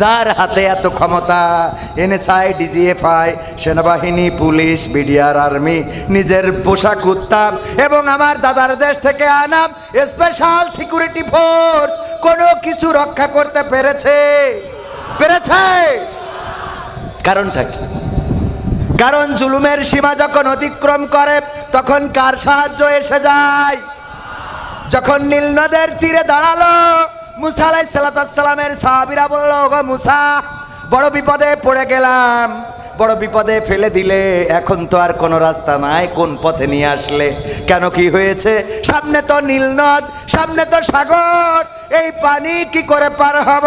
যার হাতে এত ক্ষমতা? এনএসআই, ডিজিএফআই, সেনাবাহিনী, পুলিশ, বিডিআর, আর্মি, নিজের পোশাক উত্তাম এবং আমার দাদার দেশ থেকে আনাম স্পেশাল সিকিউরিটি ফোর্স কোনো কিছু রক্ষা করতে পেরেছে? পেরেছে? কারণটা কি? কারণ জুলুমের সীমা যখন অতিক্রম করে, তখন কার সাহায্য এসে যায়? যখন নীল নদের তীরে দাঁড়াল মুসা আলাই সালাতামের সাহাবিরা বলল গো মুসা, বড় বিপদে পড়ে গেলাম। বড় বিপদে ফেলে দিলে এখন তো আর কোনো রাস্তা নাই, কোন পথে নিয়ে আসলে? কেন কি হয়েছে? সামনে তো নীল নদ, সামনে তো সাগর। এই পানি কি করে পার হব?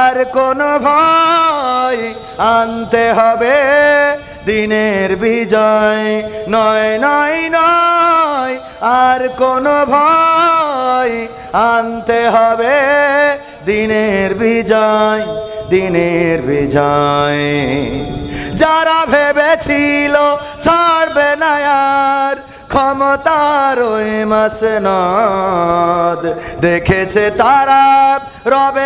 আর কোনো ভয় আনতে হবে দিনের বিজয়। নয় নয় নয়, আর কোনো ভয় আনতে হবে দিনের বিজয় দিনের বিজয়। যারা ভেবেছিল ছাড়বে না আর ক্ষমতার ওই মাসনদ দেখেছে তারা রবের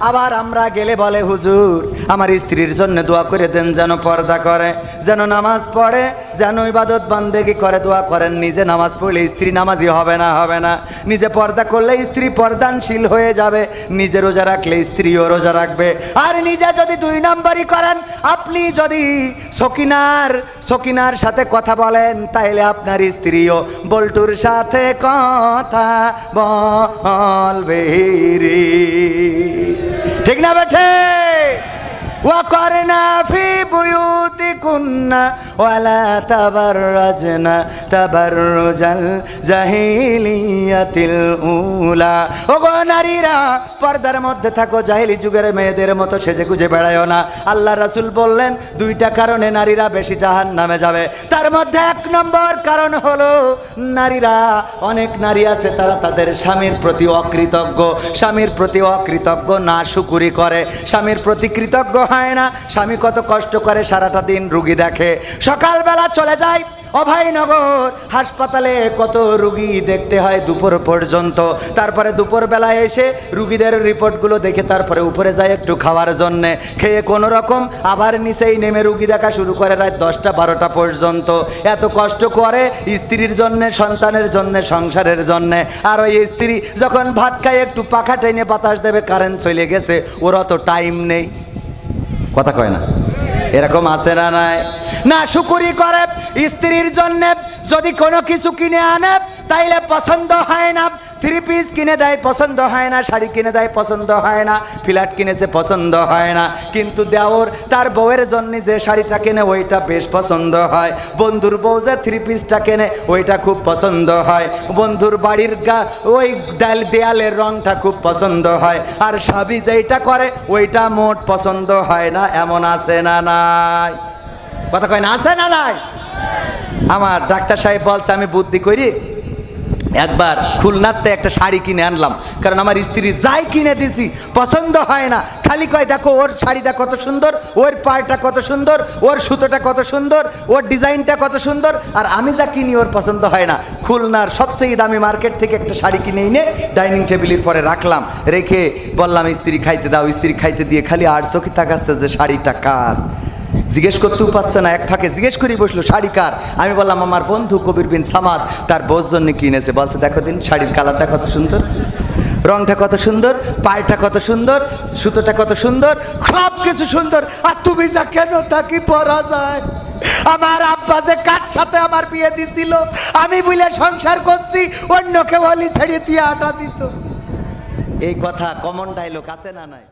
আবার আমরা গেলে বলে, হুজুর, আমার স্ত্রীর জন্য দোয়া করে দেন যেন পর্দা করে, যেন নামাজ পড়ে, যেন ইবাদত বান্দেগি করে, দোয়া করেন, নিজে নামাজ পড়লে স্ত্রী নামাজি হবে না হবে না। নিজে পর্দা করলে স্ত্রী পর্দানশীল হয়ে যাবে, নিজে রোজা রাখলে স্ত্রীও রোজা রাখবে। আর নিজে যদি দুই নম্বরই করেন, আপনি যদি সকিনার সকিনার সাথে কথা বলেন, তাইলে আপনার স্ত্রীও বল্টুর সাথে কথা বলবে রে। ঠিক না বেঠে? পর্দার মধ্যে থাকো, জাহিলি যুগের মেয়েদের মতো সেজে গুজে না। আল্লাহ রাসুল বললেন, দুইটা কারণে নারীরা বেশি জাহান নামে যাবে। তার মধ্যে এক নম্বর কারণ হলো, নারীরা, অনেক নারী আছে, তারা তাদের স্বামীর প্রতি অকৃতজ্ঞ। স্বামীর প্রতি অকৃতজ্ঞ না, শুকুরি করে। স্বামীর প্রতি কৃতজ্ঞ হয় না। স্বামী কত কষ্ট করে সারাটা দিন রুগী দেখে? সকালবেলা চলে যায়। অভয়নগর হাসপাতালে কত রুগী দেখতে হয় দুপুর পর্যন্ত। তারপরে দুপুরবেলা এসে রুগীদের রিপোর্টগুলো দেখে তারপরে উপরে যায় একটু খাওয়ার জন্যে। খেয়ে কোনো রকম আবার নিচেই নেমে রুগী দেখা শুরু করে রাত দশটা, বারোটা পর্যন্ত। এত কষ্ট করে স্ত্রীর জন্যে, সন্তানের জন্যে, সংসারের জন্যে। আর ওই স্ত্রী যখন ভাত খায়, একটু পাখা টেনে বাতাস দেবে কারেন্ট চলে গেছে। ওর অত টাইম নেই। কথা কয় না। এরকম আছে না নাই? না, শুকুরি করে স্ত্রীর জন্য যদি কোনো কিছু কিনে আনে, তাইলে পছন্দ হয় না। থ্রি পিস কিনে দেয়, পছন্দ হয় না, শাড়ি কিনে দেয়, পছন্দ হয় না, ফ্ল্যাট কিনেছে, পছন্দ হয় না। কিন্তু দেওর তার বউয়ের জন্য যে শাড়িটা কেনে, ওইটা বেশ পছন্দ হয়। বন্ধুর বউ যে থ্রি পিসটা কেনে, ওইটা খুব পছন্দ হয়। বন্ধুর বাড়ির গা, ওই দেয়াল, দেয়ালের রংটা খুব পছন্দ হয়। আর স্বামী যেইটা করে, ওইটা মোট পছন্দ হয় না, এমন আছে না নাই। কথা কয় না, আছে না নাই? আমার ডাক্তার সাহেব বলছে, আমি বুদ্ধি করি। একবার খুলনাতে একটা শাড়ি কিনে আনলাম। কারণ আমার স্ত্রী যাই কিনে দিছি, পছন্দ হয় না। খালি কয়, দেখো, ওর শাড়িটা কত সুন্দর, ওর পাড়টা কত সুন্দর, ওর সুতোটা কত সুন্দর, ওর ডিজাইনটা কত সুন্দর, আর আমি যা কিনি ওর পছন্দ হয় না। খুলনার সবচেয়ে দামি মার্কেট থেকে একটা শাড়ি কিনে এনে ডাইনিং টেবিলের পরে রাখলাম। রেখে বললাম, স্ত্রী, খাইতে দাও। স্ত্রী খাইতে দিয়ে খালি আর চোখে তাকাচ্ছে যে শাড়িটা কার। জিজ্ঞেস করতেও পারছে না, এক ফাঁকে জিজ্ঞেস করি বসল, শাড়ি কার? আমি বললাম, আমার বন্ধু কবির বিন সামাদ, তার বোস জন্য কিনেছে। বলছে, দেখো দিন, শাড়ির কালারটা কত সুন্দর, রংটা কত সুন্দর, পায়েটা কত সুন্দর, সুতোটা কত সুন্দর সব কিছু সুন্দর। আর তুমি যা কেন তাকে পরা যায়? আমার আব্বা যে কার সাথে আমার বিয়ে দিছিল, আমি বলে সংসার করছি, অন্য কেউ ছেড়ে দিয়ে আটা দিত। এই কথা কমন ডায়লগ আছে না নাই?